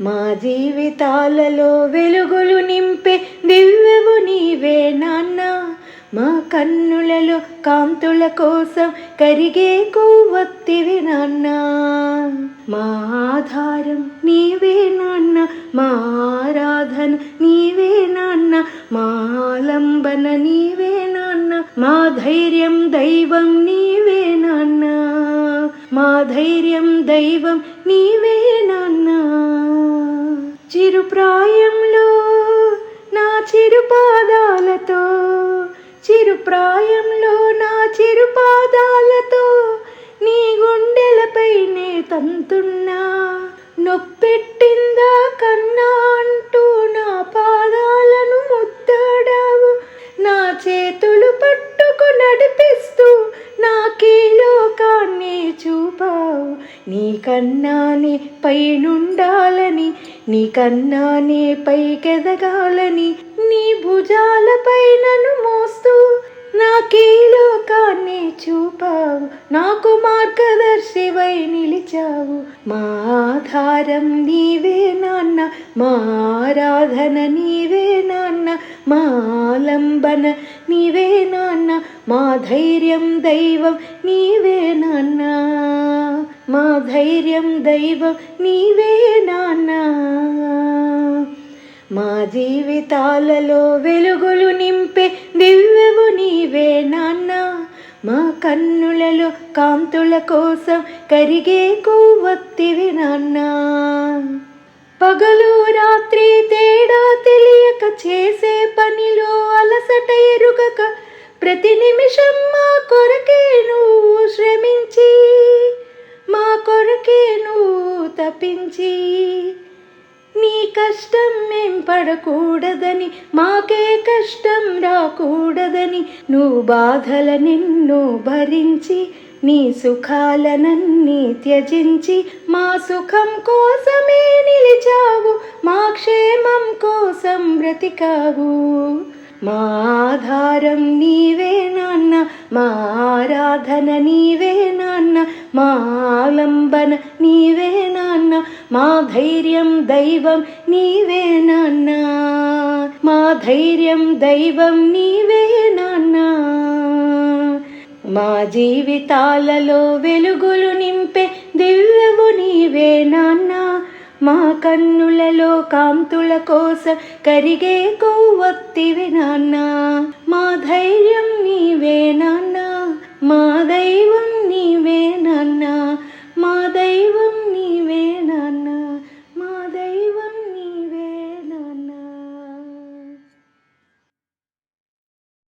మా జీవితాలలో వెలుగులు నింపే దివ్యవు నీవే నాన్న. మా కన్నులలో కాంతుల కోసం కరిగే కొవ్వొత్తివి నాన్న. మా ఆధారం నీవే నాన్న. మా ఆరాధన నీవే నాన్న. మా ఆలంబన నీవే నాన్న. మా ధైర్యం దైవం నీవే నాన్న. మా ధైర్యం దైవం నీవే నాన్నా. చిరుప్రాయంలో నా చిరుపాదాలతో చిరుప్రాయంలో నా చిరుపాదాలతో నీ గుండెలపైనే తంతున్నా నొప్పెట్టిందా కన్నా అంటూ నా పాదాలను ముద్దాడావు. నా చేతులు పట్టుకు నడిపిస్తూ నా లోకాన్ని చూపావు. నీ కన్నానే పైనుండాలని నీ కన్నానే పైకెదగాలని నీ భుజాలపై నన్ను మోస్తూ నా లోకాన్ని చూపావు నాకు మార్గదర్శివై నిలిచావు. మా ఆధారం నీవే నాన్న మా ఆరాధన నీవే నాన్న మా ఆలంబన నీవే నాన్న మా ధైర్యం దైవం నీవే నాన్న. ధైర్యం దైవం నీవే నాన్న. మా జీవితాలలో వెలుగులు నింపే దివ్యము నీవే నాన్న. మా కన్నులలో కాంతుల కోసం కరిగే కొవ్వొత్తివి నాన్న. పగలు రాత్రి తేడా తెలియక చేసే పనిలో అలసట ఎరుగక ప్రతి నిమిషం మా కొరకే నువ్వు తప్పించి నీ కష్టం మేం పడకూడదని మాకే కష్టం రాకూడదని నువ్వు బాధల నిన్ను భరించి నీ సుఖాలనన్నీ త్యజించి మా సుఖం కోసమే నిలిచావు మా క్షేమం కోసం బ్రతికావు. మా ఆధారం నీవే నాన్న మా ఆరాధన నీవే నాన్న మా ఆలంబన నీవే నాన్న మా ధైర్యం దైవం నీవే నాన్న మా ధైర్యం దైవం నీవే నాన్న. మా జీవితాలలో వెలుగులు నింపే మా కన్నులలో కాంతుల కోసం కరిగే కొవ్వొత్తివి నాన్న. మా ధైర్యం నీవే నాన్న. మా దైవం